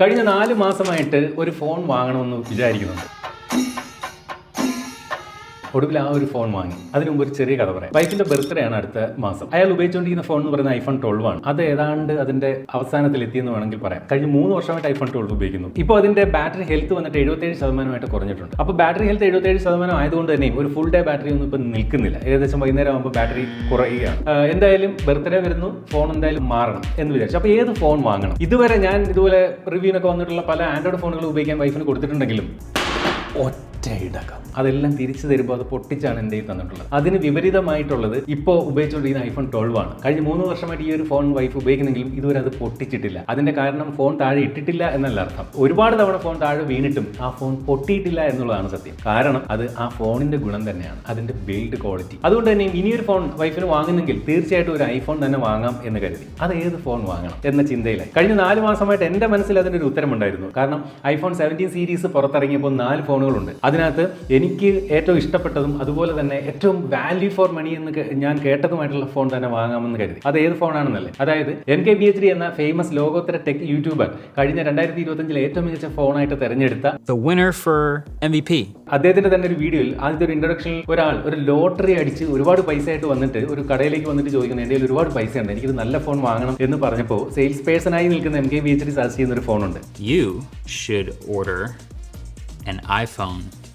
കഴിഞ്ഞ നാല് മാസമായിട്ട് ഒരു ഫോൺ വാങ്ങണമെന്ന് വിചാരിക്കുന്നുണ്ട്. ഒടുവിൽ ആ ഒരു ഫോൺ വാങ്ങി. അതിനു മുമ്പ് ഒരു ചെറിയ കഥ പറയാം. വൈഫിന്റെ ബർത്ത്ഡേ ആണ് അടുത്ത മാസം. അയാൾ ഉപയോഗിച്ചുകൊണ്ടിരിക്കുന്ന ഫോൺ എന്ന് പറയുന്നത് ഐഫോൺ ട്വൽവ് ആണ്. അത് ഏതാണ്ട് അതിന്റെ അവസാനത്തിൽ എത്തിയെന്ന് വേണമെങ്കിൽ പറയാം. കഴിഞ്ഞ മൂന്ന് വർഷമായിട്ട് ഐഫോൺ ട്വൽവ് ഉപയോഗിക്കുന്നു. ഇപ്പോൾ അതിന്റെ ബാറ്ററി ഹെൽത്ത് വന്നിട്ട് എഴുപത്തേഴ് ശതമാനമായിട്ട് കുറഞ്ഞിട്ടുണ്ട്. അപ്പോൾ ബാറ്ററി ഹെൽത്ത് എഴുപത്തേഴ് ശതമാനം ആയതുകൊണ്ട് തന്നെ ഒരു ഫുൾ ഡേ ബാറ്ററി ഒന്നും ഇപ്പം നിൽക്കുന്നില്ല. ഏകദേശം വൈകുന്നേരം ആകുമ്പോൾ ബാറ്ററി കുറയുകയാണ്. എന്തായാലും ബർത്ത്ഡേ വരുന്നു. ഫോൺ എന്തായാലും മാറണം എന്ന് വിചാരിച്ചു. അപ്പോൾ ഏത് ഫോൺ വാങ്ങണം? ഇതുവരെ ഞാൻ ഇതുപോലെ റിവ്യൂനൊക്കെ വന്നിട്ടുള്ള പല ആൻഡ്രോയിഡ് ഫോണുകൾ ഉപയോഗിക്കാൻ വൈഫിന് കൊടുത്തിട്ടുണ്ടെങ്കിലും ഇടകം അതെല്ലാം തിരിച്ചു തരുമ്പോൾ അത് പൊട്ടിച്ചാണ് എന്റെ കയ്യിൽ തന്നിട്ടുള്ളത്? അതിന് വിപരീതമായിട്ടുള്ളത് ഇപ്പോൾ ഉപയോഗിച്ചുകൊണ്ടിരിക്കുന്ന ഐഫോൺ ട്വൽവ് ആണ്. കഴിഞ്ഞ മൂന്ന് വർഷമായിട്ട് ഈ ഒരു ഫോൺ വൈഫ് ഉപയോഗിക്കുന്നെങ്കിലും ഇതുവരെ അത് പൊട്ടിച്ചിട്ടില്ല. അതിന്റെ കാരണം ഫോൺ താഴെ ഇട്ടിട്ടില്ല എന്നല്ല അർത്ഥം. ഒരുപാട് തവണ ഫോൺ താഴെ വീണിട്ടും ആ ഫോൺ പൊട്ടിയിട്ടില്ല എന്നുള്ളതാണ് സത്യം. കാരണം അത് ആ ഫോണിന്റെ ഗുണം തന്നെയാണ്. അതിന്റെ ബിൽഡ് ക്വാളിറ്റി അതുകൊണ്ട് തന്നെ ഇനിയൊരു ഫോൺ വൈഫിന് വാങ്ങുന്നെങ്കിൽ തീർച്ചയായിട്ടും ഒരു ഐഫോൺ തന്നെ വാങ്ങാം എന്ന് കരുതി. അത് ഏത് ഫോൺ വാങ്ങണം എന്ന ചിന്തയിലായി. കഴിഞ്ഞ നാല് മാസമായിട്ട് എന്റെ മനസ്സിൽ അതിനൊരു ഉത്തരമുണ്ടായിരുന്നു. കാരണം ഐഫോൺ സെവന്റീൻ സീരീസ് പുറത്തിറങ്ങിയപ്പോൾ നാല് ഫോണുകളുണ്ട് അതിനകത്ത് എനിക്ക് ഏറ്റവും ഇഷ്ടപ്പെട്ടതും അതുപോലെ തന്നെ ഏറ്റവും വാല്യൂ ഫോർ മണി എന്ന് ഞാൻ കേട്ടതുമായിട്ടുള്ള ഫോൺ തന്നെ വാങ്ങാമെന്ന് കരുതി. അത് ഏത് ഫോണാണെന്നല്ലേ അതായത് M K B H D എന്ന ഫേമസ് ലോകോത്തര ടെക് യൂട്യൂബർ കഴിഞ്ഞ രണ്ടായിരത്തി ഇരുപത്തഞ്ചിലെ ഏറ്റവും മികച്ച ഫോണായിട്ട് തെരഞ്ഞെടുത്ത. അദ്ദേഹത്തിന്റെ തന്നെ ഒരു വീഡിയോയിൽ ആദ്യത്തെ ഒരു ഇൻട്രൊഡക്ഷനിൽ ഒരാൾ ഒരു ലോട്ടറി അടിച്ച് ഒരുപാട് പൈസ ആയിട്ട് വന്നിട്ട് ഒരു കടയിലേക്ക് വന്നിട്ട് ചോദിക്കുന്നത് എന്റെ ഒരുപാട് പൈസ ഉണ്ട് എനിക്കൊരു നല്ല ഫോൺ വാങ്ങണം എന്ന് പറഞ്ഞപ്പോൾ സെയിൽസ് പേഴ്സണായി നിൽക്കുന്ന M K B H D suggest ചെയ്യുന്ന ഒരു ഫോണുണ്ട് you should order an iPhone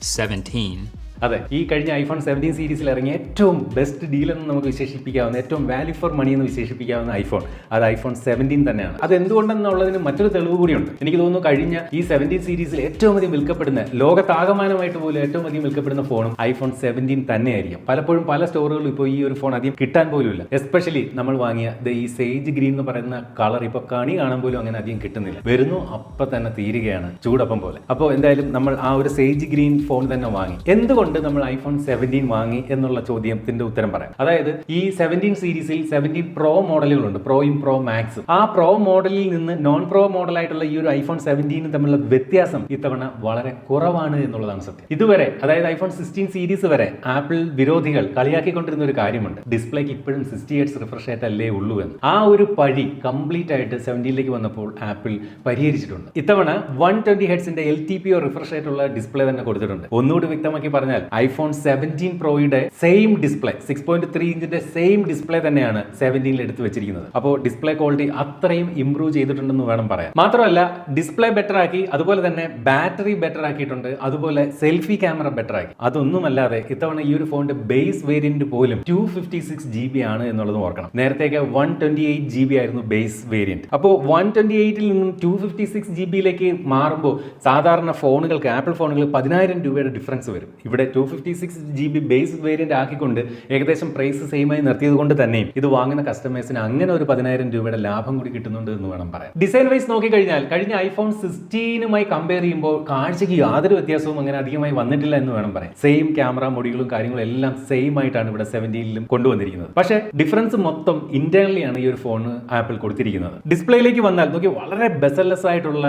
17 അതെ ഈ കഴിഞ്ഞ ഐഫോൺ സെവന്റീൻ സീരീസിൽ ഇറങ്ങിയ ഏറ്റവും ബെസ്റ്റ് ഡീൽ എന്ന് നമുക്ക് വിശേഷിപ്പിക്കാവുന്ന ഏറ്റവും വാല്യൂ ഫോർ മണി എന്ന് വിശേഷിപ്പിക്കാവുന്ന ഐഫോൺ അത് ഐഫോൺ സെവന്റീൻ തന്നെയാണ്. അത് എന്തുകൊണ്ടെന്നുള്ളതിന് മറ്റൊരു തെളിവ് കൂടിയുണ്ട്. എനിക്ക് തോന്നുന്നു കഴിഞ്ഞ ഈ സെവന്റീൻ സീരീസിൽ ഏറ്റവും അധികം വിൽക്കപ്പെടുന്ന ലോകത്താകമാനമായിട്ട് പോലും ഏറ്റവും അധികം വിൽക്കപ്പെടുന്ന ഫോണും ഐഫോൺ സെവന്റീൻ തന്നെയായിരിക്കും. പലപ്പോഴും പല സ്റ്റോറുകളിലും ഇപ്പോൾ ഈ ഒരു ഫോൺ അധികം കിട്ടാൻ പോലും ഇല്ല എസ്പെഷ്യലി നമ്മൾ വാങ്ങിയ ദ ഈ സേജ് ഗ്രീൻ എന്ന് പറയുന്ന കളർ ഇപ്പോൾ കണി കാണാൻ പോലും അങ്ങനെ അധികം കിട്ടുന്നില്ല. വരുന്നു അപ്പം തന്നെ തീരുകയാണ് ചൂടപ്പം പോലെ. അപ്പോൾ എന്തായാലും നമ്മൾ ആ ഒരു സേജ് ഗ്രീൻ ഫോൺ തന്നെ വാങ്ങി. എന്തുകൊണ്ട് നമ്മൾ ഐഫോൺ സെവന്റീൻ വാങ്ങി എന്നുള്ള ചോദ്യത്തിന്റെ ഉത്തരം പറയാം. അതായത് ഈ സെവന്റീൻ സീരീസിൽ സെവന്റീൻ പ്രോ മോഡലുകളുണ്ട്. പ്രോയും പ്രോ മാക്സും ആ പ്രോ മോഡലിൽ നിന്ന് നോൺ പ്രോ മോഡലായിട്ടുള്ള ഈ ഒരു ഐഫോൺ സെവന്റീനും തമ്മിലുള്ള വ്യത്യാസം ഇത്തവണ വളരെ കുറവാണ് എന്നുള്ളതാണ് സത്യം. ഇതുവരെ അതായത് ഐഫോൺ സിക്സ്റ്റീൻ സീരീസ് വരെ ആപ്പിൾ വിരോധികൾ കളിയാക്കിക്കൊണ്ടിരുന്ന ഒരു കാര്യമുണ്ട്. ഡിസ്പ്ലേക്ക് ഇപ്പോഴും സിക്സ്റ്റി എയ്റ്റ്സ് റിഫ്രഷ് അല്ലേ ഉള്ളൂ എന്ന്. ആ ഒരു പഴി കംപ്ലീറ്റ് ആയിട്ട് സെവന്റീനിലേക്ക് വന്നപ്പോൾ ആപ്പിൾ പരിഹരിച്ചിട്ടുണ്ട്. ഇത്തവണ one twenty ഹെഡ്സിന്റെ L T P O refresh ആയിട്ടുള്ള ഡിസ്പ്ലേ തന്നെ കൊടുത്തിട്ടുണ്ട്. ഒന്നുകൂടി വ്യക്തമാക്കി പറഞ്ഞാൽ iPhone seventeen പ്രോയുടെ same display six point three ഇഞ്ചിന്റെ same display തന്നെയാണ് സെവന്റീനിൽ എടുത്തു വെച്ചിരിക്കുന്നത്. അപ്പോൾ ഡിസ്പ്ലേ ക്വാളിറ്റി അത്രയും ഇംപ്രൂവ് ചെയ്തിട്ടുണ്ടെന്ന് വേണം പറയാൻ. മാത്രമല്ല ഡിസ്പ്ലേ ബെറ്റർ ആക്കി അതുപോലെ തന്നെ ബാറ്ററി ബെറ്റർ ആക്കിയിട്ടുണ്ട് അതുപോലെ സെൽഫി ക്യാമറ ബെറ്റർ ആക്കി. അതൊന്നുമല്ലാതെ ഇത്തവണ ഈ ഒരു ഫോണിന്റെ ബേസ് വേരിയന്റ് പോലും two fifty six G B ആണ് എന്നുള്ളത് ഓർക്കണം. നേരത്തേക്ക് one twenty eight G B ആയിരുന്നു ബേസ് വേരിയന്റ് അപ്പോൾ വൺ ട്വന്റി എയ്റ്റിൽ നിന്നും ടു ഫിഫ്റ്റി സിക്സ് ജി ബിയിലേക്ക് മാറുമ്പോൾ സാധാരണ ഫോണുകൾക്ക് ആപ്പിൾ ഫോണുകൾ പതിനായിരം രൂപയുടെ ഡിഫറൻസ് വരും. ഇവിടെ two fifty six G B base variant ആക്കിക്കൊണ്ട് ഏകദേശം പ്രൈസ് സെയിം ആയി നിർത്തിയത് കൊണ്ട് തന്നെയും ഇത് വാങ്ങുന്ന കസ്റ്റമേഴ്സിന് അങ്ങനെ ഒരു പതിനായിരം രൂപയുടെ ലാഭം കൂടി കിട്ടുന്നുണ്ട് എന്ന് വേണം പറയാം ഡിസൈൻ വൈസ് നോക്കിക്കഴിഞ്ഞാൽ കഴിഞ്ഞ ഐഫോൺ സിക്സ്റ്റീനുമായി കമ്പയർ ചെയ്യുമ്പോൾ കാഴ്ചയ്ക്ക് യാതൊരു വ്യത്യാസവും അങ്ങനെ അധികമായി വന്നിട്ടില്ല എന്ന് വേണം പറയാം സെയിം ക്യാമറ മൊഡികളും കാര്യങ്ങളും എല്ലാം സെയിം ആയിട്ടാണ് ഇവിടെ സെവന്റീനിലും കൊണ്ടുവന്നിരിക്കുന്നത്. പക്ഷേ ഡിഫറൻസ് മൊത്തം ഇന്റേണലിയാണ് ഈ ഒരു ഫോൺ ആപ്പിൾ കൊടുത്തിരിക്കുന്നത്. ഡിസ്പ്ലേയിലേക്ക് വന്നാൽ നോക്കി വളരെ ബെസലെസ് ആയിട്ടുള്ള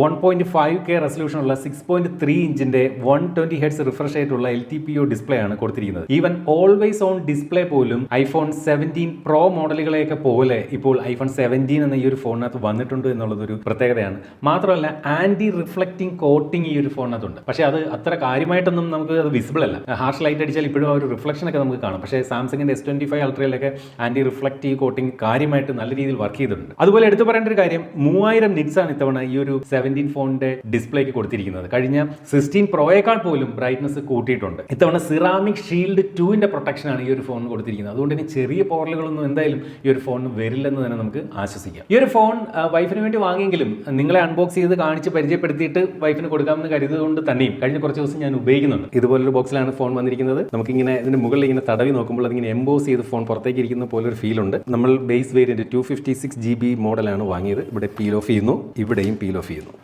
one point five K resolution ഉള്ള സിക്സ് പോയിന്റ് ത്രീ ഇഞ്ചിന്റെ വൺ ട്വന്റി ഹെഡ്സ് റിഫ്രഷ് ആയിട്ടുള്ള L T P O display ആണ് കൊടുത്തിരിക്കുന്നത്. ഈവൻ ഓൾവേസ് ഓൺ ഡിസ്പ്ലേ പോലും ഐഫോൺ സെവന്റീൻ പ്രോ മോഡലുകളെയൊക്കെ പോലെ ഇപ്പോൾ ഐഫോൺ സെവന്റീൻ എന്ന ഈ ഒരു ഫോണിനകത്ത് വന്നിട്ടുണ്ട് എന്നുള്ളത് ഒരു പ്രത്യേകതയാണ്. മാത്രമല്ല ആന്റി റിഫ്ലക്റ്റിംഗ് കോട്ടിംഗ് ഈ ഒരു ഫോണിനകത്തുണ്ട്. പക്ഷേ അത് അത്ര കാര്യമായിട്ടൊന്നും നമുക്ക് അത് വിസിബിൾ അല്ല. ഹാർഷ് ലൈറ്റ് അടിച്ചാൽ ഇപ്പോഴും ആ ഒരു റിഫ്ലക്ഷൻ ഒക്കെ നമുക്ക് കാണാം. പക്ഷേ സാംസങ്ങിന്റെ എസ് ട്വന്റി ഫൈവ് അൾട്രയിലൊക്കെ ആന്റി റിഫ്ലക്റ്റീവ് കോട്ടിംഗ് കാര്യമായിട്ട് നല്ല രീതിയിൽ വർക്ക് ചെയ്തിട്ടുണ്ട്. അതുപോലെ എടുത്തു പറയേണ്ട ഒരു കാര്യം മൂവായിരം നിറ്റ്സ് ആണ് ഇത്തവണ ഈ ഒരു സെവന്റീൻ ഫോണിന്റെ ഡിസ്പ്ലേക്ക് കൊടുത്തിരിക്കുന്നത്. കഴിഞ്ഞ സിക്സ്റ്റീൻ പ്രോയേക്കാൾ പോലും ബ്രൈറ്റ്നസ് കൂട്ടിയിട്ടുണ്ട്. ഇത്തവണ സിറാമിക് ഷീൽഡ് ടുവിന്റെ പ്രൊട്ടക്ഷൻ ആണ് ഈ ഒരു ഫോൺ കൊടുത്തിരിക്കുന്നത്. അതുകൊണ്ട് ഇനി ചെറിയ പോറലുകളൊന്നും എന്തായാലും ഈ ഒരു ഫോണിന് വരില്ലെന്ന് തന്നെ നമുക്ക് ആശ്വസിക്കാം. ഈ ഒരു ഫോൺ വൈഫിന് വേണ്ടി വാങ്ങിയെങ്കിലും നിങ്ങളെ അൺബോക്സ് ചെയ്ത് കാണിച്ച് പരിചയപ്പെടുത്തിയിട്ട് വൈഫിന് കൊടുക്കാമെന്ന് കരുതുകൊണ്ട് തന്നെയും കഴിഞ്ഞ കുറച്ച് ദിവസം ഞാൻ ഉപയോഗിക്കുന്നുണ്ട്. ഇതുപോലൊരു ബോക്സിലാണ് ഫോൺ വന്നിരിക്കുന്നത്. നമുക്കിങ്ങനെ ഇതിന്റെ മുകളിൽ ഇങ്ങനെ തടവി നോക്കുമ്പോൾ അതിങ്ങനെ എംബോസ് ചെയ്ത് ഫോൺ പുറത്തേക്ക് ഇരിക്കുന്ന പോലെ ഒരു ഫീൽ ഉണ്ട്. നമ്മൾ base variant two fifty six G B മോഡലാണ് വാങ്ങിയത്. ഇവിടെ പീൽ ഓഫ് ചെയ്യുന്നു. ഇവിടെയും പീൽ ഓഫ് ചെയ്യുന്നു.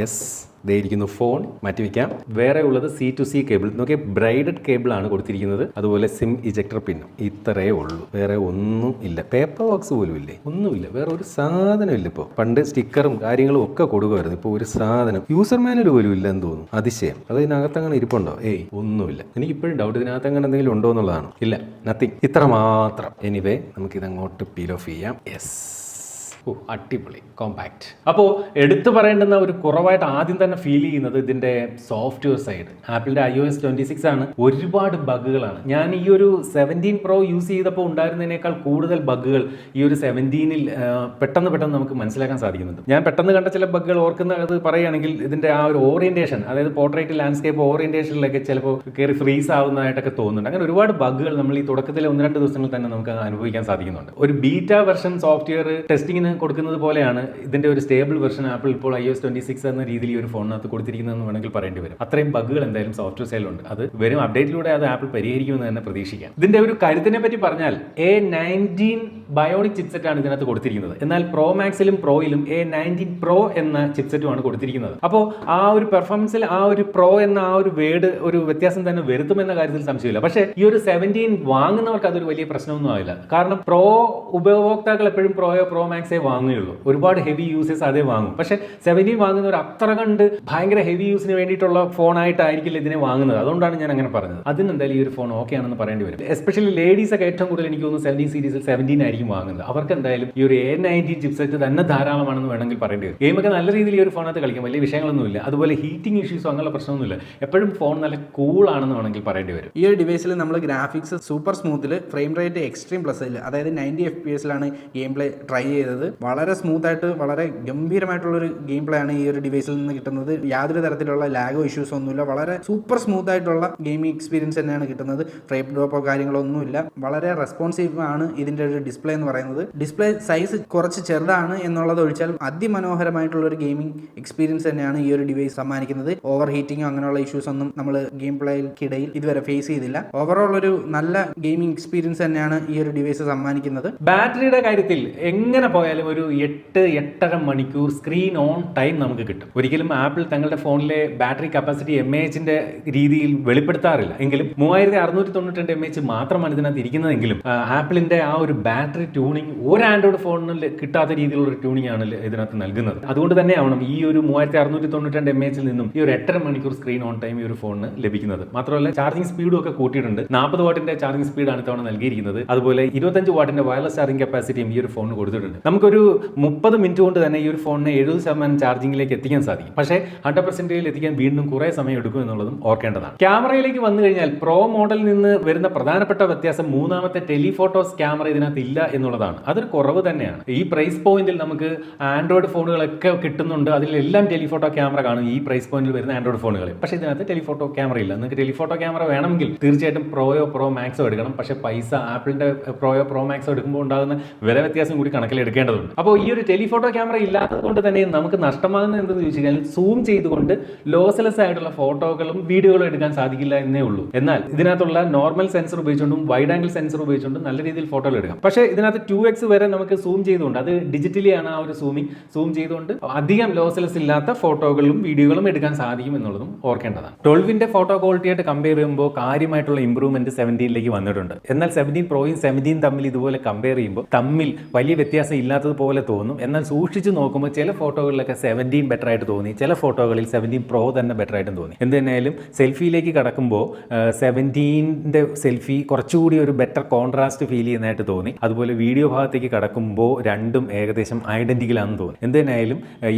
യെസ് ദേ ഇരിക്കുന്നു ഫോൺ മാറ്റി വെക്കാം. വേറെ ഉള്ളത് സി ടു സി കേബിൾ. നോക്കിയ ബ്രൈഡഡ് കേബിൾ ആണ് കൊടുത്തിരിക്കുന്നത്. അതുപോലെ സിം ഇജക്ടർ പിൻ. ഇത്രയേ ഉള്ളൂ. വേറെ ഒന്നും ഇല്ല. പേപ്പർ ബോക്സ് പോലും ഇല്ലേ? ഒന്നുമില്ല വേറെ ഒരു സാധനം ഇല്ല ഇപ്പോൾ പണ്ട് സ്റ്റിക്കറും കാര്യങ്ങളും ഒക്കെ കൊടുക്കുമായിരുന്നു ഇപ്പോൾ ഒരു സാധനം. യൂസർ മാനുവൽ പോലും ഇല്ല എന്ന് തോന്നുന്നു. അതിശയം. അത് ഇതിനകത്ത് അങ്ങനെ ഇരിപ്പുണ്ടോ? ഏയ് ഒന്നുമില്ല. എനിക്ക് ഇപ്പോഴും ഡൗട്ട് ഇതിനകത്ത് അങ്ങനെ എന്തെങ്കിലും ഉണ്ടോ എന്നുള്ളതാണ്. ഇല്ല. നത്തിങ് ഇത്ര മാത്രം എനിവേ നമുക്ക് ഇതങ്ങോട്ട് പീൽ ഓഫ് ചെയ്യാം. യെസ് ഓ അടിപൊളി കോമ്പാക്ട് അപ്പോൾ എടുത്തു പറയേണ്ടുന്ന ഒരു കുറവായിട്ട് ആദ്യം തന്നെ ഫീൽ ചെയ്യുന്നത് ഇതിന്റെ സോഫ്റ്റ്വെയർ സൈഡ് ആപ്പിളിന്റെ I O S twenty six ആണ്. ഒരുപാട് ബഗ്ഗുകളാണ്. ഞാൻ ഈ ഒരു സെവന്റീൻ പ്രോ യൂസ് ചെയ്തപ്പോൾ ഉണ്ടായിരുന്നതിനേക്കാൾ കൂടുതൽ ബഗ്ഗുകൾ ഈ ഒരു സെവന്റീനിൽ പെട്ടെന്ന് പെട്ടെന്ന് നമുക്ക് മനസ്സിലാക്കാൻ സാധിക്കുന്നുണ്ട്. ഞാൻ പെട്ടെന്ന് കണ്ട ചില ബഗ്ഗുകൾ ഓർക്കുന്ന അത് പറയുകയാണെങ്കിൽ ഇതിന്റെ ആ ഒരു ഓറിയന്റേഷൻ അതായത് പോർട്രേറ്റ് ലാൻഡ്സ്കേപ്പ് ഓറിയന്റേഷനിലൊക്കെ ചിലപ്പോൾ കയറി ഫ്രീസ് ആവുന്നതായിട്ടൊക്കെ തോന്നുന്നുണ്ട്. അങ്ങനെ ഒരുപാട് ബഗ്ഗുകൾ നമ്മൾ ഈ തുടക്കത്തിലെ ഒന്ന് രണ്ട് ദിവസങ്ങളിൽ തന്നെ നമുക്ക് അനുഭവിക്കാൻ സാധിക്കുന്നുണ്ട്. ഒരു ബീറ്റ വെർഷൻ സോഫ്റ്റ്വെയർ ടെസ്റ്റിങ്ങിന് കൊടുക്കുന്നത് പോലെയാണ് ഇതിന്റെ ഒരു സ്റ്റേബിൾ വെർഷൻ ആപ്പിൾ ഇപ്പോൾ ഐ എസ് ട്വന്റി സിക്സ് എന്ന രീതിയിൽ ഒരു ഫോണിനകത്ത് കൊടുത്തിരിക്കുന്നതെന്ന് വേണമെങ്കിൽ പറയേണ്ടി വരും. അത്രയും ബഗ്ഗുകൾ എന്തായാലും സോഫ്റ്റ്വെയർ സൈഡിലുണ്ട് അത് വരും അപ്ഡേറ്റിലൂടെ അത് ആപ്പിൾ പരിഹരിക്കുമെന്ന് തന്നെ പ്രതീക്ഷിക്കാം. ഇതിന്റെ ഒരു കരുത്തിനെ പറ്റി പറഞ്ഞാൽ എ നയന്റീൻ ബയോണിക് ചിപ്സെറ്റ് ആണ് ഇതിനകത്ത് കൊടുത്തിരിക്കുന്നത്. എന്നാൽ പ്രോ മാക്സിലും പ്രോയിലും എ നയന്റീൻ പ്രോ എന്ന ചിപ്സെറ്റുമാണ് കൊടുത്തിരിക്കുന്നത്. അപ്പോൾ ആ ഒരു പെർഫോമൻസിൽ ആ ഒരു പ്രോ എന്ന ആ ഒരു വേർഡ് ഒരു വ്യത്യാസം തന്നെ വരുത്തുമെന്ന കാര്യത്തിൽ സംശയമില്ല. പക്ഷേ ഈ ഒരു സെവന്റീൻ വാങ്ങുന്നവർക്ക് അതൊരു വലിയ പ്രശ്നമൊന്നും ആവില്ല. കാരണം പ്രോ ഉപഭോക്താക്കൾ എപ്പോഴും പ്രോയോ പ്രോ മാക്സേ വാങ്ങുകയുള്ളൂ. ഒരുപാട് ഹെവി യൂസേഴ്സ് അതേ വാങ്ങും. പക്ഷേ സെവന്റീൻ വാങ്ങുന്നവർ അത്ര കണ്ട് ഭയങ്കര ഹെവി യൂസിന് വേണ്ടിയിട്ടുള്ള ഫോണായിട്ടായിരിക്കില്ല ഇതിനെ വാങ്ങുന്നത്. അതുകൊണ്ടാണ് ഞാൻ അങ്ങനെ പറഞ്ഞത്. അതിന് എന്തായാലും ഈ ഒരു ഫോൺ ഓക്കെ ആണെന്ന് പറയേണ്ടി വരും. എസ്പെഷ്യലി ലേഡീസ് ഒക്കെ ഏറ്റവും കൂടുതൽ എനിക്ക് തോന്നുന്നു സെവന്റീൻ സീരീസിൽ സെവന്റീൻ ആയിരിക്കും. വാങ്ങുന്നത്. അവർക്ക് എന്തായാലും ഈ ഒരു എ നയന്റീൻ ചിപ്സെറ്റ് തന്നെ ധാരാളമാണെന്ന് വേണമെങ്കിൽ പറയേണ്ടി വരും. ഗെയിമൊക്കെ നല്ല രീതിയിൽ ഈ ഒരു ഫോണകത്ത് കളിക്കാം. വലിയ വിഷയങ്ങളൊന്നുമില്ല. അതുപോലെ ഹീറ്റിംഗ് ഇഷ്യൂസോ അങ്ങനെയുള്ള പ്രശ്നമൊന്നുമില്ല. എപ്പോഴും ഫോൺ നല്ല കൂൾ ആണെന്ന് വേണമെങ്കിൽ പറയേണ്ടി വരും. ഈ ഒരു ഡിവൈസിൽ നമ്മൾ ഗ്രാഫിക്സ് സൂപ്പർ സ്മൂത്തിൽ ഫ്രെയിം റേറ്റ് എക്സ്ട്രീം പ്ലസ്സിൽ അതായത് നയന്റി എഫ് പി എസിലാണ് ഗെയിം പ്ലേ ട്രൈ ചെയ്തത്. വളരെ സ്മൂത്ത് ആയിട്ട് വളരെ ഗംഭീരമായിട്ടുള്ളൊരു ഗെയിം പ്ലേ ആണ് ഈ ഒരു ഡിവൈസിൽ നിന്ന് കിട്ടുന്നത്. യാതൊരു തരത്തിലുള്ള ലാഗോ ഇഷ്യൂസോ ഒന്നുമില്ല. വളരെ സൂപ്പർ സ്മൂത്ത് ആയിട്ടുള്ള ഗെയിമിംഗ് എക്സ്പീരിയൻസ് തന്നെയാണ് കിട്ടുന്നത്. ഫ്രെയിം ഡ്രോപ്പോ കാര്യങ്ങളോ ഒന്നുമില്ല. വളരെ റെസ്പോൺസീവ് ആണ് ഇതിന്റെ ഒരു ഡിസ്പ്ലേ എന്ന് പറയുന്നത്. ഡിസ്പ്ലേ സൈസ് കുറച്ച് ചെറുതാണ് എന്നുള്ളത് ഒഴിച്ചാൽ അതിമനോഹരമായിട്ടുള്ള ഒരു ഗെയിമിംഗ് എക്സ്പീരിയൻസ് തന്നെയാണ് ഈ ഒരു ഡിവൈസ് സമ്മാനിക്കുന്നത്. ഓവർ ഹീറ്റിംഗോ അങ്ങനെയുള്ള ഇഷ്യൂസ് ഒന്നും നമ്മൾ ഗെയിം പ്ലേക്കിടയിൽ ഇതുവരെ ഫേസ് ചെയ്തില്ല. ഓവറോൾ ഒരു നല്ല ഗെയിമിംഗ് എക്സ്പീരിയൻസ് തന്നെയാണ് ഈ ഒരു ഡിവൈസ് സമ്മാനിക്കുന്നത്. ബാറ്ററിയുടെ കാര്യത്തിൽ എങ്ങനെ പോയാലും ഒരു എട്ട് എട്ടര മണിക്കൂർ സ്ക്രീൻ ഓൺ ടൈം നമുക്ക് കിട്ടും. ഒരിക്കലും ആപ്പിൾ തങ്ങളുടെ ഫോണിലെ ബാറ്ററി കപ്പാസിറ്റി എം എച്ചിന്റെ രീതിയിൽ വെളിപ്പെടുത്താറില്ല. എങ്കിലും മൂവായിരത്തി അറുന്നൂറ്റി തൊണ്ണൂറ്റി രണ്ട് എം എച്ച് മാത്രമാണ് ഇതിനകത്ത് ഇരിക്കുന്നതെങ്കിലും ആപ്പിളിന്റെ ആ ഒരു ബാറ്ററി ട്യൂണിങ് ഒരു ആൻഡ്രോയിഡ് ഫോണിൽ കിട്ടാത്ത രീതിയിലുള്ള ട്യൂണിംഗ് ആണ് ഇതിനകത്ത് നൽകുന്നത്. അതുകൊണ്ട് തന്നെ ആവണം ഈ ഒരു മൂവായിരത്തി അറുന്നൂറ്റി തൊണ്ണൂറ്റി രണ്ട് എം എച്ചിൽ നിന്നും ഈ ഒരു എട്ടര മണിക്കൂർ സ്ക്രീൻ ഓൺ ടൈം ഈ ഒരു ഫോണിന് ലഭിക്കുന്നത്. മാത്രമല്ല ചാർജിംഗ് സ്പീഡും ഒക്കെ കൂട്ടിയിട്ടുണ്ട്. നാൽപ്പത് വാട്ടിന്റെ ചാർജിംഗ് സ്പീഡാണ് ഇത്തവണ നൽകിയിരിക്കുന്നത്. അതുപോലെ ഇരുപത്തഞ്ച് വാട്ടിന്റെ വയർലെസ് ചാർജിംഗ് കപ്പാസിറ്റിയും ഈ ഒരു ഫോണിന് കൊടുത്തിട്ടുണ്ട്. നമുക്കൊരു മുപ്പത് മിനിറ്റ് കൊണ്ട് തന്നെ ഈ ഒരു ഫോണിനെ എഴുപത് ശതമാനം ചാർജിംഗിലേക്ക് എത്തിക്കാൻ സാധിക്കും. പക്ഷേ ഹൺഡ്രഡ് പെർസെന്റേജിൽ എത്തിക്കാൻ വീണ്ടും കുറേ സമയം എടുക്കും എന്നുള്ളതും ഓർക്കേണ്ടതാണ്. ക്യാമറയിലേക്ക് വന്നു കഴിഞ്ഞാൽ പ്രോ മോഡലിൽ നിന്ന് വരുന്ന പ്രധാനപ്പെട്ട വ്യത്യാസം മൂന്നാമത്തെ ടെലിഫോട്ടോസ് ക്യാമറ ഇതിനകത്ത് ഇല്ല എന്നുള്ളതാണ്. അതൊരു കുറവ് തന്നെയാണ്. ഈ പ്രൈസ് പോയിന്റിൽ നമുക്ക് ആൻഡ്രോയിഡ് ഫോണുകളൊക്കെ കിട്ടുന്നുണ്ട്. അതിലെല്ലാം ടെലിഫോട്ടോ ക്യാമറ കാണും ഈ പ്രൈസ് പോയിന്റിൽ വരുന്ന ആൻഡ്രോയിഡ് ഫോണുകൾ പക്ഷേ ഇതിനകത്ത് ടെലിഫോട്ടോ ക്യാമറ ഇല്ല. നിങ്ങൾക്ക് ടെലിഫോട്ടോ ക്യാമറ വേണമെങ്കിൽ തീർച്ചയായിട്ടും പ്രോയോ പ്രോ മാക്സോ എടുക്കണം. പക്ഷേ പൈസ ആപ്പിളിന്റെ പ്രോയോ പ്രോ മാക്സോ എടുക്കുമ്പോൾ ഉണ്ടാകുന്ന വില വ്യത്യാസം കൂടി കണക്കിലെടുക്കേണ്ടതുണ്ട് അപ്പോൾ ഈ ഒരു ടെലിഫോട്ടോ ക്യാമറ ഇല്ലാത്തത് കൊണ്ട് തന്നെ നമുക്ക് നഷ്ടമാകുന്ന എന്തെന്ന് ചോദിച്ചു കഴിഞ്ഞാൽ സൂം ചെയ്തുകൊണ്ട് ലോസ്ലെസ് ആയിട്ടുള്ള ഫോട്ടോകളും വീഡിയോകളും എടുക്കാൻ സാധിക്കില്ല എന്നേ ഉള്ളൂ. എന്നാൽ ഇതിനകത്തുള്ള നോർമൽ സെൻസർ ഉപയോഗിച്ചുകൊണ്ടും വൈഡ് ആംഗിൾ സെൻസർ ഉപയോഗിച്ചുകൊണ്ടും നല്ല രീതിയിൽ ഫോട്ടോകൾ എടുക്കാം. പക്ഷേ ഇതിനകത്ത് ടു എക്സ് വരെ നമുക്ക് സൂം ചെയ്തുകൊണ്ട് അത് ഡിജിറ്റലി ആണ് ആ ഒരു സൂമിങ് സൂം ചെയ്തുകൊണ്ട് അധികം ലോസ്ലെസ് ഇല്ലാത്ത ഫോട്ടോകളും വീഡിയോകളും എടുക്കാൻ സാധിക്കും എന്നുള്ളതും ഓർക്കേണ്ടതാണ്. ട്വൽവിന്റെ ഫോട്ടോ ക്വാളിറ്റി ആയിട്ട് കമ്പയർ ചെയ്യുമ്പോൾ കാര്യമായിട്ടുള്ള ഇമ്പ്രൂവ്മെന്റ് സെവന്റീനിലേക്ക് വന്നിട്ടുണ്ട്. എന്നാൽ സെവന്റീൻ പ്രോയും സെവന്റീൻ തമ്മിൽ ഇതുപോലെ കമ്പയർ ചെയ്യുമ്പോൾ തമ്മിൽ വലിയ വ്യത്യാസം ഇല്ലാത്തതുപോലെ തോന്നും. എന്നാൽ സൂക്ഷിച്ച് നോക്കുമ്പോൾ ചില ഫോട്ടോകളിലൊക്കെ സെവന്റീൻ ബെറ്റർ ആയിട്ട് തോന്നി ചില ഫോട്ടോകളിൽ സെവന്റീൻ പ്രോ തന്നെ ബെറ്റർ ആയിട്ടും തോന്നി. എന്ത് തന്നെയായാലും സെൽഫിയിലേക്ക് കടക്കുമ്പോൾ സെവന്റീന്റെ സെൽഫി കുറച്ചുകൂടി ഒരു ബെറ്റർ കോൺട്രാസ്റ്റ് ഫീൽ ചെയ്യുന്നതായിട്ട് തോന്നി. അതുപോലെ വീഡിയോ ഭാഗത്തേക്ക് കടക്കുമ്പോൾ രണ്ടും ഏകദേശം ഐഡന്റിക്കലാണെന്ന് തോന്നുന്നു. എന്ത്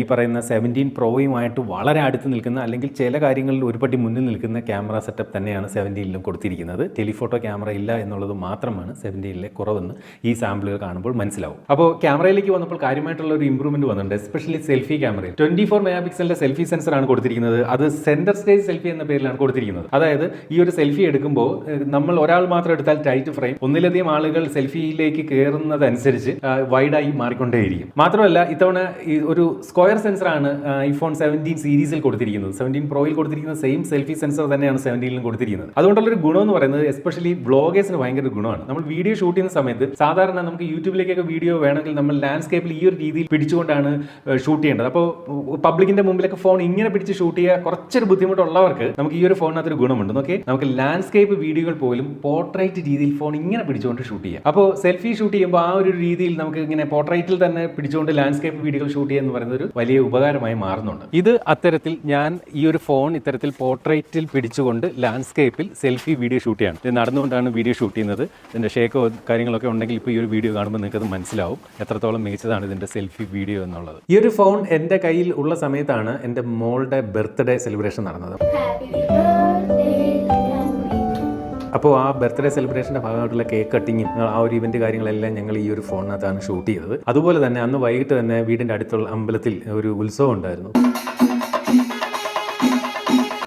ഈ പറയുന്ന സെവന്റീൻ പ്രോയുമായിട്ട് വളരെ അടുത്ത് നിൽക്കുന്ന അല്ലെങ്കിൽ ചില കാര്യങ്ങളിൽ ഒരു പടി മുന്നിൽ നിൽക്കുന്ന ക്യാമറ സെറ്റപ്പ് തന്നെയാണ് സെവന്റീനിലും കൊടുത്തിരിക്കുന്നത്. ടെലിഫോട്ടോ ക്യാമറ ഇല്ല എന്നുള്ളത് മാത്രമാണ് സെവന്റീനിലെ കുറവെന്ന് ഈ സാമ്പിളുകൾ കാണുമ്പോൾ മനസ്സിലാവും. അപ്പോൾ ക്യാമറയിലേക്ക് വന്നപ്പോൾ കാര്യമായിട്ടുള്ള ഒരു ഇമ്പ്രൂവ്മെന്റ് വന്നിട്ടുണ്ട്. എസ്പെഷ്യലി സെൽഫി ക്യാമറയിൽ ട്വന്റി ഫോർ മെഗാ പിക്സലിന്റെ സെൽഫി സെൻസറാണ് കൊടുത്തിരിക്കുന്നത്. അത് സെന്റർ സ്റ്റേജ് സെൽഫി എന്ന പേരിലാണ് കൊടുത്തിരിക്കുന്നത്. അതായത് ഈ ഒരു സെൽഫി എടുക്കുമ്പോൾ നമ്മൾ ഒരാൾ മാത്രം എടുത്താൽ ടൈറ്റ് ഫ്രെയിം ഒന്നിലധികം ആളുകൾ സെൽഫിയിലേക്ക് കയറുന്നതനുസരിച്ച് വൈഡായി മാറിക്കൊണ്ടേയിരിക്കും. മാത്രമല്ല ഇത്തവണ ഈ ഒരു സ്ക്വയർ സെൻസറാണ് ഐഫോൺ സെവന്റീൻ സീരീസിൽ കൊടുത്തിരിക്കുന്നത്. സെവന്റീൻ പ്രോയിൽ കൊടുത്തിരിക്കുന്ന സെയിം സെൽഫി സെൻസർ തന്നെയാണ് സെവന്റീനിലും കൊടുത്തിരിക്കുന്നത്. അതുകൊണ്ടുള്ള ഒരു ഗുണം എന്ന് പറയുന്നത് എസ്പെഷ്യലി ബ്ലോഗേഴ്സിന് ഭയങ്കര ഗുണമാണ്. നമ്മൾ വീഡിയോ ഷൂട്ട് ചെയ്യുന്ന സമയത്ത് സാധാരണ നമുക്ക് യൂട്യൂബിലേക്കൊക്കെ വീഡിയോ വേണമെങ്കിൽ നമ്മൾ ലാൻഡ്സ്കേപ്പിൽ ഈ ഒരു രീതിയിൽ പിടിച്ചുകൊണ്ടാണ് ഷൂട്ട് ചെയ്യേണ്ടത്. അപ്പോൾ പബ്ലിക്കിന്റെ മുമ്പിലൊക്കെ ഫോൺ ഇങ്ങനെ പിടിച്ച് ഷൂട്ട് ചെയ്യുക കുറച്ചൊരു ബുദ്ധിമുട്ടുള്ളവർക്ക് നമുക്ക് ഈ ഒരു ഫോണിനകത്തൊരു ഗുണമുണ്ട്. നോക്കി നമുക്ക് ലാൻഡ്സ്കേപ്പ് വീഡിയോകൾ പോലും പോർട്രേറ്റ് രീതിയിൽ ഫോൺ ഇങ്ങനെ പിടിച്ചുകൊണ്ട് ഷൂട്ട് ചെയ്യാം. അപ്പോൾ സെൽഫി ഷൂട്ട് ചെയ്യുമ്പോൾ ആ ഒരു രീതിയിൽ നമുക്ക് ഇങ്ങനെ പോർട്രേറ്റിൽ തന്നെ പിടിച്ചുകൊണ്ട് ലാൻഡ്സ്കേപ്പ് വീഡിയോകൾ ഷൂട്ട് ചെയ്യുക എന്ന് പറയുന്നത് ഒരു വലിയ ഉപകാരമായി മാറുന്നുണ്ട്. ഇത് അത്തരത്തിൽ ഞാൻ ഈ ഒരു ഫോൺ ഇത്തരത്തിൽ പോർട്രേറ്റിൽ പിടിച്ചുകൊണ്ട് ലാൻഡ്സ്കേപ്പിൽ സെൽഫി വീഡിയോ ഷൂട്ട് ചെയ്യണം. ഇത് നടന്നുകൊണ്ടാണ് വീഡിയോ ഷൂട്ട് ചെയ്യുന്നത്. ഇതിന്റെ ഷേക്കോ കാര്യങ്ങളൊക്കെ ഉണ്ടെങ്കിൽ ഇപ്പോൾ ഈ ഒരു വീഡിയോ കാണുമ്പോൾ നിങ്ങൾക്ക് അത് മനസ്സിലാവും. എത്രത്തോളം മികച്ചതാണ് ഇതിന്റെ സെൽഫി വീഡിയോ എന്നുള്ളത്. ഈ ഒരു ഫോൺ എന്റെ കയ്യിൽ ഉള്ള സമയത്താണ് എന്റെ മോളുടെ ബർത്ത്ഡേ സെലിബ്രേഷൻ നടന്നത്. അപ്പോൾ ആ ബർത്ത്ഡേ സെലിബ്രേഷന്റെ ഭാഗമായിട്ടുള്ള കേക്ക് കട്ടിങ്ങും ആ ഒരു ഇവന്റ് കാര്യങ്ങളെല്ലാം ഞങ്ങൾ ഈ ഒരു ഫോണിനകത്താണ് ഷൂട്ട് ചെയ്തത്. അതുപോലെ തന്നെ അന്ന് വൈകിട്ട് തന്നെ വീടിന്റെ അടുത്തുള്ള അമ്പലത്തിൽ ഒരു ഉത്സവം ഉണ്ടായിരുന്നു.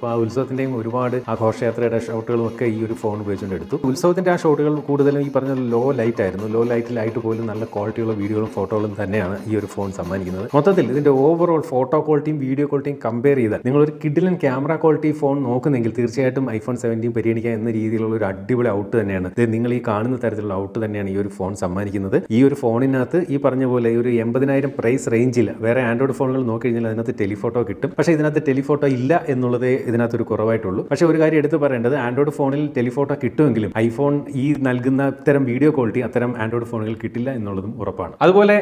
അപ്പോൾ ആ ഉത്സവത്തിന്റെയും ഒരുപാട് ആ ഘോഷയാത്രയുടെ ഷോട്ടുകളും ഒക്കെ ഈ ഒരു ഫോൺ ഉപയോഗിച്ചുകൊണ്ട് എടുത്തു. ഉത്സവത്തിന്റെ ആ ഷോട്ടുകൾ കൂടുതലും ഈ പറഞ്ഞ ലോ ലൈറ്റ് ആയിരുന്നു. ലോ ലൈറ്റിലായിട്ട് പോലും നല്ല ക്വാളിറ്റിയുള്ള വീഡിയോകളും ഫോട്ടോകളും തന്നെയാണ് ഈ ഒരു ഫോൺ സമ്മാനിക്കുന്നത്. മൊത്തത്തിൽ ഇതിന്റെ ഓവറോൾ ഫോട്ടോ ക്വാളിറ്റിയും വീഡിയോ ക്വാളിറ്റിയും കമ്പയർ ചെയ്താൽ നിങ്ങളൊരു കിഡിലൻ ക്യാമറ ക്വാളിറ്റി ഫോൺ നോക്കുന്നെങ്കിൽ തീർച്ചയായിട്ടും ഐഫോൺ സെവന്റീൻ പരിഗണിക്കുക എന്ന രീതിയിലുള്ള ഒരു അടിപൊളി ഔട്ട് തന്നെയാണ്. ഇത് നിങ്ങൾ ഈ കാണുന്ന തരത്തിലുള്ള ഔട്ട് തന്നെയാണ് ഈ ഒരു ഫോൺ സമ്മാനിക്കുന്നത്. ഈ ഒരു ഫോണിനകത്ത് ഈ പറഞ്ഞ പോലെ ഒരു എൺപതിനായിരം പ്രൈസ് റേഞ്ചിൽ വേറെ ആൻഡ്രോയിഡ് ഫോണുകൾ നോക്കി കഴിഞ്ഞാൽ അതിനകത്ത് ടെലിഫോട്ടോ കിട്ടും. പക്ഷേ ഇതിനകത്ത് ടെലിഫോട്ടോ ഇല്ല എന്നുള്ളതേ ഇതിനകത്തൊരു കുറവായിട്ടുള്ളൂ. പക്ഷേ ഒരു കാര്യം എടുത്ത് പറയേണ്ടത് ആൻഡ്രോയിഡ് ഫോണിൽ ടെലിഫോട്ടോ കിട്ടുമെങ്കിലും ഐഫോൺ ഈ നൽകുന്ന ഇത്തരം വീഡിയോ ക്വാളിറ്റി അത്തരം ആൻഡ്രോയിഡ് ഫോണുകൾ കിട്ടില്ല എന്നുള്ളതും ഉറപ്പാണ്. അതുപോലെ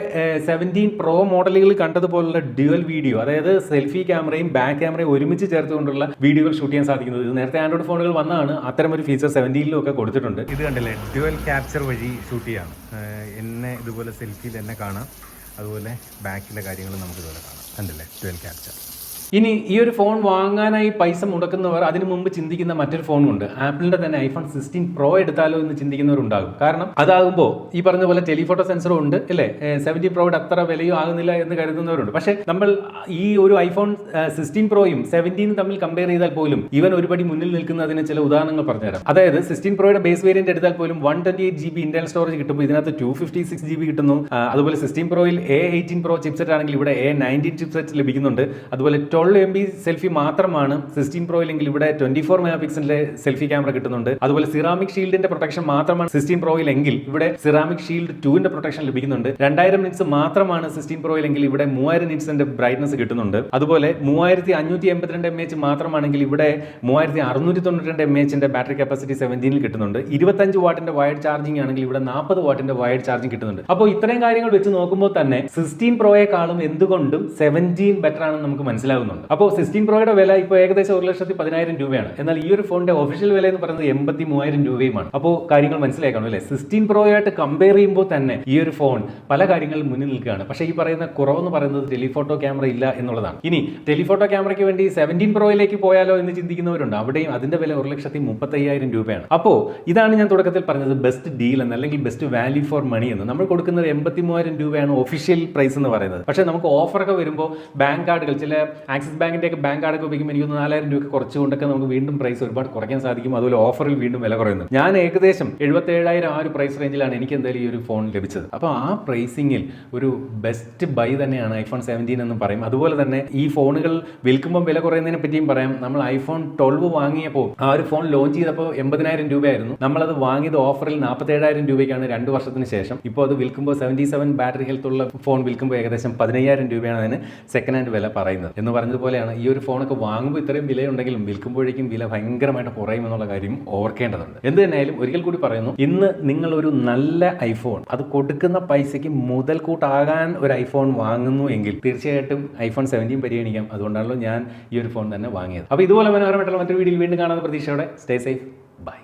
സെവന്റീൻ പ്രോ മോഡലുകൾ കണ്ടതുപോലുള്ള ഡ്യുവൽ വീഡിയോ അതായത് സെൽഫി ക്യാമറയും ബാക്ക് ക്യാമറയും ഒരുമിച്ച് ചേർത്തുകൊണ്ടുള്ള വീഡിയോകൾ ഷൂട്ട് ചെയ്യാൻ സാധിക്കുന്നത്. ഇത് നേരത്തെ ആൻഡ്രോയിഡ് ഫോണുകൾ വന്നാണ് അത്തരം ഒരു ഫീച്ചർ സെവന്റീനിലും ഒക്കെ കൊടുത്തിട്ടുണ്ട്. ഇത് കണ്ടില്ലേ? ഡ്യുവൽ ക്യാപ്ചർ വഴി ഷൂട്ട് ചെയ്യാം. എന്നെ ഇതുപോലെ സെൽഫിയിൽ എന്നെ കാണാം. അതുപോലെ ബാക്കിലെ കാര്യങ്ങൾ നമുക്ക് ഇതുപോലെ കാണാം. കണ്ടില്ലേ? Dual capture. ഇനി ഈ ഒരു ഫോൺ വാങ്ങാനായി പൈസ മുടക്കുന്നവർ അതിനു മുമ്പ് ചിന്തിക്കുന്ന മറ്റൊരു ഫോണുണ്ട് ആപ്പിളിന്റെ തന്നെ ഐഫോൺ സിക്സ്റ്റീൻ പ്രോ എടുത്താലോ എന്ന് ചിന്തിക്കുന്നവരുണ്ടാകും. കാരണം അതാകുമ്പോൾ ഈ പറഞ്ഞ പോലെ ടെലിഫോട്ടോ സെൻസറും ഉണ്ട് അല്ലേ? സെവന്റി പ്രോയുടെ അത്ര വിലയും ആകുന്നില്ല എന്ന് കരുതുന്നവരുണ്ട്. പക്ഷേ നമ്മൾ ഈ ഒരു ഐഫോൺ സിക്സ്റ്റീൻ പ്രോയും സെവന്റീനും തമ്മിൽ കമ്പയർ ചെയ്താൽ പോലും ഇവൻ ഒരുപടി മുന്നിൽ നിൽക്കുന്നതിന് ചില ഉദാഹരണങ്ങൾ പറഞ്ഞുതരാം. അതായത് സിക്സ്റ്റീൻ പ്രോയുടെ ബേസ് വേരിയന്റ് എടുത്താൽ പോലും one twenty eight G B internal storage കിട്ടുമ്പോൾ ഇതിനകത്ത് two fifty six G B കിട്ടുന്നു. അതുപോലെ സിക്സ്റ്റീൻ പ്രോയിൽ എ എയ്റ്റീൻ പ്രോ ചിപ്സെറ്റ് ആണെങ്കിൽ ഇവിടെ എ നയന്റീൻ ചിപ്സെറ്റ് ലഭിക്കുന്നുണ്ട്. അതുപോലെ ട്വൽവ് എം ബി സെൽഫി മാത്രമാണ് സിക്സ്റ്റീൻ പ്രോയിലെങ്കിൽ ഇവിടെ ട്വന്റി ഫോർ മെഗാ പിക്സലിന്റെ സെൽഫി ക്യാമറ കിട്ടുന്നുണ്ട്. അതുപോലെ സിറാമിക് ഷീൽഡിന്റെ പ്രൊട്ടക്ഷൻ മാത്രമാണ് സിക്സ്റ്റീൻ പ്രോയിലെങ്കിൽ ഇവിടെ സിറാമിക് ഷീൽഡ് ടുവിന്റെ പ്രൊട്ടക്ഷൻ ലഭിക്കുന്നുണ്ട്. രണ്ടായിരം നിറ്റ്സ് മാത്രമാണ് സിക്സ്റ്റീൻ പ്രോയിലെങ്കിൽ ഇവിടെ മൂവായിരം നിറ്റ്സിന്റെ ബ്രൈറ്റ്നസ് കിട്ടുന്നുണ്ട്. അതുപോലെ മൂവായിരത്തി അഞ്ഞൂറ്റി എൺപത്തിരണ്ട് എം എച്ച് മാത്രമാണെങ്കിൽ ഇവിടെ മൂവായിരത്തി അറുന്നൂറ്റി തൊണ്ണൂറ്റി രണ്ട് എം എച്ചിന്റെ ബാറ്ററി കപ്പാസിറ്റി സെവന്റീനിൽ കിട്ടുന്നുണ്ട്. ഇരുപത്തഞ്ച് വാട്ടിന്റെ വയർ ചാർജിംഗ് ആണെങ്കിൽ ഇവിടെ നാൽപ്പത് വാട്ടിന്റെ വയർ ചാർജിംഗ് കിട്ടുന്നുണ്ട്. അപ്പോൾ ഇത്രയും കാര്യങ്ങൾ വെച്ച് നോക്കുമ്പോൾ തന്നെ സിക്സ്റ്റീൻ പ്രോയെക്കാളും എന്തുകൊണ്ടും സെവന്റീൻ ബെറ്റർ ആണെന്ന് നമുക്ക് മനസ്സിലാകുന്നുണ്ട് അപ്പോൾ സിക്സ്റ്റീൻ പ്രോയുടെ വില ഇപ്പോൾ ഏകദേശം ഒരു ലക്ഷത്തി പതിനായിരം രൂപയാണ്. എന്നാൽ ഈ ഒരു ഫോണിന്റെ ഒഫീഷ്യൽ വില എന്ന് പറയുന്നത് എൺപത്തി മൂവായിരം രൂപയുമാണ്. അപ്പോൾ കാര്യങ്ങൾ മനസ്സിലാക്കണം അല്ലേ? സിക്സ്റ്റീൻ പ്രോയായിട്ട് കമ്പയർ ചെയ്യുമ്പോൾ തന്നെ ഈ ഒരു ഫോൺ പല കാര്യങ്ങളിൽ മുന്നിൽ നിൽക്കുകയാണ്. പക്ഷേ ഈ പറയുന്ന കുറവെന്ന് പറയുന്നത് ടെലിഫോട്ടോ ക്യാമറ ഇല്ല എന്നുള്ളതാണ്. ഇനി ടെലിഫോട്ടോ ക്യാമറയ്ക്ക് വേണ്ടി സെവന്റീൻ പ്രോയിലേക്ക് പോയാലോ എന്ന് ചിന്തിക്കുന്നവരുണ്ട്. അവിടെയും അതിന്റെ വില ഒരു ലക്ഷത്തി മുപ്പത്തയ്യായിരം രൂപയാണ്. അപ്പോൾ ഇതാണ് ഞാൻ തുടക്കത്തിൽ പറഞ്ഞത് ബെസ്റ്റ് ഡീൽ എന്ന് അല്ലെങ്കിൽ ബെസ്റ്റ് വാല്യൂ ഫോർ മണി എന്ന്. നമ്മൾ കൊടുക്കുന്നത് എൺപത്തി മൂവായിരം രൂപയാണ് ഒഫീഷ്യൽ പ്രൈസ് എന്ന് പറയുന്നത്. പക്ഷേ നമുക്ക് ഓഫറൊക്കെ വരുമ്പോൾ ബാങ്ക് കാർഡുകൾ ചില ആക്സിസ് ബാങ്കിന്റെ ഒക്കെ ബാങ്ക് കാർഡൊക്കെ ഉപയോഗിക്കുമ്പോൾ എനിക്ക് നാലായിരം കുറച്ച് കുറച്ചുകൊണ്ടൊക്കെ നമുക്ക് വീണ്ടും പ്രൈസ് ഒരുപാട് കുറയ്ക്കാൻ സാധിക്കും. അതുപോലെ ഓഫറിൽ വീണ്ടും വില കുറയുന്നു. ഞാൻ ഏകദേശം എഴുപത്തി ഏഴായിരം ആ ഒരു പ്രൈസ് റേഞ്ചിലാണ് എനിക്ക് എന്തായാലും ഈ ഒരു ഫോൺ ലഭിച്ചത്. അപ്പോൾ ആ പ്രൈസിങ്ങിൽ ഒരു ബെസ്റ്റ് ബൈ തന്നെയാണ് ഐഫോൺ സെവന്റീൻ എന്ന് പറയും. അതുപോലെ തന്നെ ഈ ഫോണുകൾ വിൽക്കുമ്പോൾ വില കുറയുന്നതിനെ പറ്റിയും പറയാം. നമ്മൾ ഐഫോൺ ട്വൽവ് വാങ്ങിയപ്പോൾ ആ ഒരു ഫോൺ ലോഞ്ച് ചെയ്തപ്പോൾ എൺപതിനായിരം രൂപയായിരുന്നു. നമ്മളത് വാങ്ങിയത് ഓഫറിൽ നാൽപ്പത്തേഴായിരം രൂപയ്ക്കാണ് രണ്ട് വർഷത്തിന് ശേഷം. ഇപ്പോൾ അത് വിൽക്കുമ്പോൾ സെവന്റി സെവൻ ബാറ്ററി ഹെൽത്തുള്ള ഫോൺ വിൽക്കുമ്പോൾ ഏകദേശം പതിനയ്യായിരം രൂപയാണ് അതിന് സെക്കൻഡ് ഹാൻഡ് വില പറയുന്നത് എന്ന് പറഞ്ഞതുപോലെയാണ് ഈ ഒരു ഫോണൊക്കെ വാങ്ങുമ്പോൾ ഇത്രയും വിലയുണ്ടെങ്കിലും വിൽക്കുമ്പോഴേക്കും വില ഭയങ്കരമായിട്ട് കുറയും എന്നുള്ള കാര്യം ഓർക്കേണ്ടതുണ്ട്. എന്ത് തന്നെയായാലും ഒരിക്കൽ കൂടി പറയുന്നു ഇന്ന് നിങ്ങൾ ഒരു നല്ല ഐഫോൺ അത് കൊടുക്കുന്ന പൈസയ്ക്ക് മുതൽക്കൂട്ടാകാൻ ഒരു ഐഫോൺ വാങ്ങുന്നു എങ്കിൽ തീർച്ചയായിട്ടും ഐഫോൺ സെവന്റീൻ പരിഗണിക്കാം. അതുകൊണ്ടാണല്ലോ ഞാൻ ഈ ഒരു ഫോൺ തന്നെ വാങ്ങിയത്. അപ്പോൾ ഇതുപോലെ മനോഹരമായിട്ടുള്ള മറ്റൊരു വീഡിയോയിൽ വീണ്ടും കാണാൻ പ്രതീക്ഷയോടെ. Stay safe by